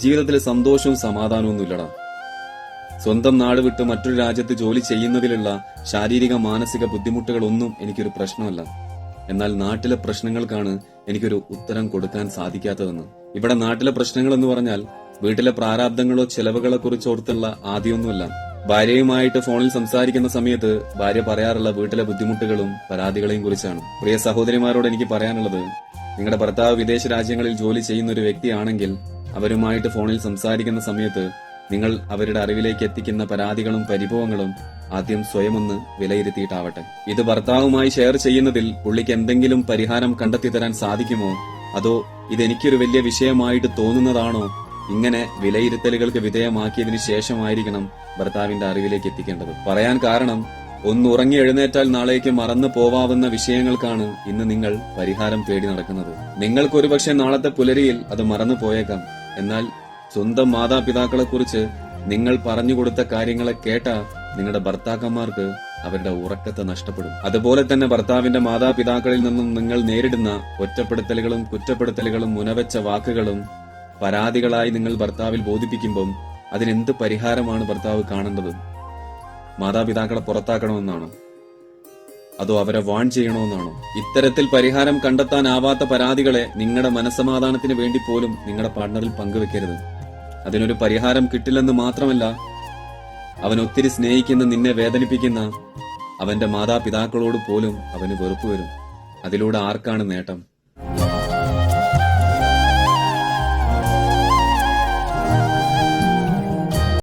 ജീവിതത്തിൽ സന്തോഷവും സമാധാനവും ഒന്നുമില്ലടാ. സ്വന്തം നാട് വിട്ട് മറ്റൊരു രാജ്യത്ത് ജോലി ചെയ്യുന്നതിലുള്ള ശാരീരിക മാനസിക ബുദ്ധിമുട്ടുകളൊന്നും എനിക്കൊരു പ്രശ്നമല്ല. എന്നാൽ നാട്ടിലെ പ്രശ്നങ്ങൾക്കാണ് എനിക്കൊരു ഉത്തരം കൊടുക്കാൻ സാധിക്കാത്തതെന്ന്. ഇവിടെ നാട്ടിലെ പ്രശ്നങ്ങൾ എന്ന് പറഞ്ഞാൽ വീട്ടിലെ പ്രാരാബ്ദങ്ങളോ ചെലവുകളെ കുറിച്ച് ഓർത്തുള്ള ആദ്യമൊന്നുമല്ല. ഭാര്യയുമായിട്ട് ഫോണിൽ സംസാരിക്കുന്ന സമയത്ത് ഭാര്യ പറയാറുള്ള വീട്ടിലെ ബുദ്ധിമുട്ടുകളും പരാതികളെയും കുറിച്ചാണ്. പ്രിയ സഹോദരിമാരോട് എനിക്ക് പറയാനുള്ളത് നിങ്ങളുടെ ഭർത്താവ് വിദേശ രാജ്യങ്ങളിൽ ജോലി ചെയ്യുന്ന ഒരു വ്യക്തിയാണെങ്കിൽ അവരുമായിട്ട് ഫോണിൽ സംസാരിക്കുന്ന സമയത്ത് നിങ്ങൾ അവരുടെ അറിവിലേക്ക് എത്തിക്കുന്ന പരാതികളും പരിഭവങ്ങളും ആദ്യം സ്വയം ഒന്ന് വിലയിരുത്തിയിട്ടാവട്ടെ. ഇത് ഭർത്താവുമായി ഷെയർ ചെയ്യുന്നതിൽ പുള്ളിക്ക് എന്തെങ്കിലും പരിഹാരം കണ്ടെത്തി തരാൻ സാധിക്കുമോ? അതോ ഇതെനിക്കൊരു വലിയ വിഷയമായിട്ട് തോന്നുന്നതാണോ? ഇങ്ങനെ വിലയിരുത്തലുകൾക്ക് വിധേയമാക്കിയതിനു ശേഷമായിരിക്കണം ഭർത്താവിന്റെ അറിവിലേക്ക് എത്തിക്കേണ്ടത്. പറയാൻ കാരണം ഒന്ന് ഉറങ്ങി എഴുന്നേറ്റാൽ നാളേക്ക് മറന്നു പോവാവുന്ന വിഷയങ്ങൾക്കാണ് ഇന്ന് നിങ്ങൾ പരിഹാരം തേടി നടക്കുന്നത്. നിങ്ങൾക്ക് പക്ഷെ നാളത്തെ പുലരിയിൽ അത് മറന്നു പോയേക്കാം. എന്നാൽ സ്വന്തം മാതാപിതാക്കളെ കുറിച്ച് നിങ്ങൾ പറഞ്ഞു കൊടുത്ത കാര്യങ്ങളെ കേട്ട നിങ്ങളുടെ ഭർത്താക്കന്മാർക്ക് അവരുടെ ഉറക്കത്തെ നഷ്ടപ്പെടും. അതുപോലെ തന്നെ ഭർത്താവിന്റെ മാതാപിതാക്കളിൽ നിന്നും നിങ്ങൾ നേരിടുന്ന ഒറ്റപ്പെടുത്തലുകളും കുറ്റപ്പെടുത്തലുകളും മുനവെച്ച വാക്കുകളും പരാതികളായി നിങ്ങൾ ഭർത്താവിൽ ബോധിപ്പിക്കുമ്പം അതിനെന്ത് പരിഹാരമാണ് ഭർത്താവ് കാണേണ്ടത്? മാതാപിതാക്കളെ പുറത്താക്കണമെന്നാണോ? അതോ അവരെ വാൺ ചെയ്യണമെന്നാണോ ഇത്തരത്തിൽ പരിഹാരം കണ്ടെത്താനാവാത്ത പരാതികളെ നിങ്ങളുടെ മനസമാധാനത്തിന് വേണ്ടി പോലും നിങ്ങളുടെ പാർട്ണറിൽ പങ്കുവെക്കരുത്. അതിനൊരു പരിഹാരം കിട്ടില്ലെന്ന് മാത്രമല്ല അവൻ ഒത്തിരി സ്നേഹിക്കുന്ന നിന്നെ വേദനിപ്പിക്കുന്ന അവന്റെ മാതാപിതാക്കളോട് പോലും അവന് വെറുപ്പ് വരും. അതിലൂടെ ആർക്കാണ് നേട്ടം?